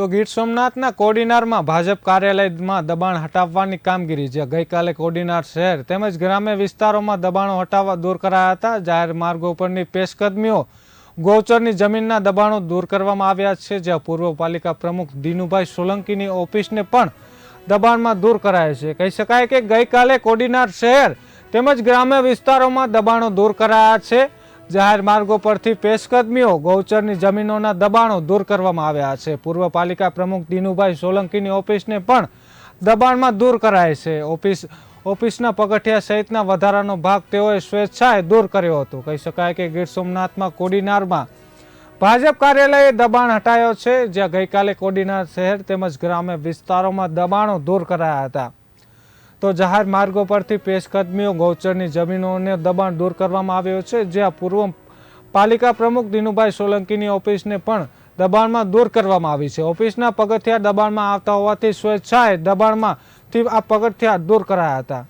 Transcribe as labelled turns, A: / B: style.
A: તો ગીર સોમનાથના કોડીનારમાં ભાજપ કાર્યાલયમાં દબાણ હટાવવાની કામગીરી જે ગઈકાલે કોડીનાર શહેર તેમજ ગ્રામ્ય વિસ્તારોમાં દબાણો હટાવવા દૂર કરાયા હતા. જાહેર માર્ગો પરની પેશકદમીઓ ગૌચરની જમીનના દબાણો દૂર કરવામાં આવ્યા છે, જ્યાં પૂર્વ પાલિકા પ્રમુખ દિનુભાઈ સોલંકીની ઓફિસને પણ દબાણમાં દૂર કરાયા છે. કહી શકાય કે ગઈકાલે કોડીનાર શહેર તેમજ ગ્રામ્ય વિસ્તારોમાં દબાણો દૂર કરાયા છે. જાહેર માર્ગો પરથી પેશકદમીઓ ગૌચરની જમીનોના દબાણો દૂર કરવામાં આવ્યા છે. પૂર્વ પાલિકા પ્રમુખ દિનુભાઈ સોલંકીની ઓફિસને પણ દબાણમાં દૂર કરાય છે. ઓફિસ, ઓફિસના પગથિયા સહિતના વધારાનો ભાગ તેઓએ સ્વેચ્છાએ દૂર કર્યો હતો. કહી શકાય કે ગીર સોમનાથમાં કોડીનારમાં ભાજપ કાર્યાલયે દબાણ હટાયો છે, જ્યાં ગઈકાલે કોડીનાર શહેર તેમજ ગ્રામ્ય વિસ્તારોમાં દબાણો દૂર કરાયા હતા. તો જાહેર માર્ગો પરથી પેશકદમીઓ ગૌચરની જમીનોને દબાણ દૂર કરવામાં આવ્યો છે, જ્યાં પૂર્વ પાલિકા પ્રમુખ દિનુભાઈ સોલંકીની ઓફિસને પણ દબાણમાં દૂર કરવામાં આવી છે. ઓફિસના પગથિયા દબાણમાં આવતા હોવાથી સ્વેચ્છાએ દબાણમાંથી આ પગથિયા દૂર કરાયા હતા.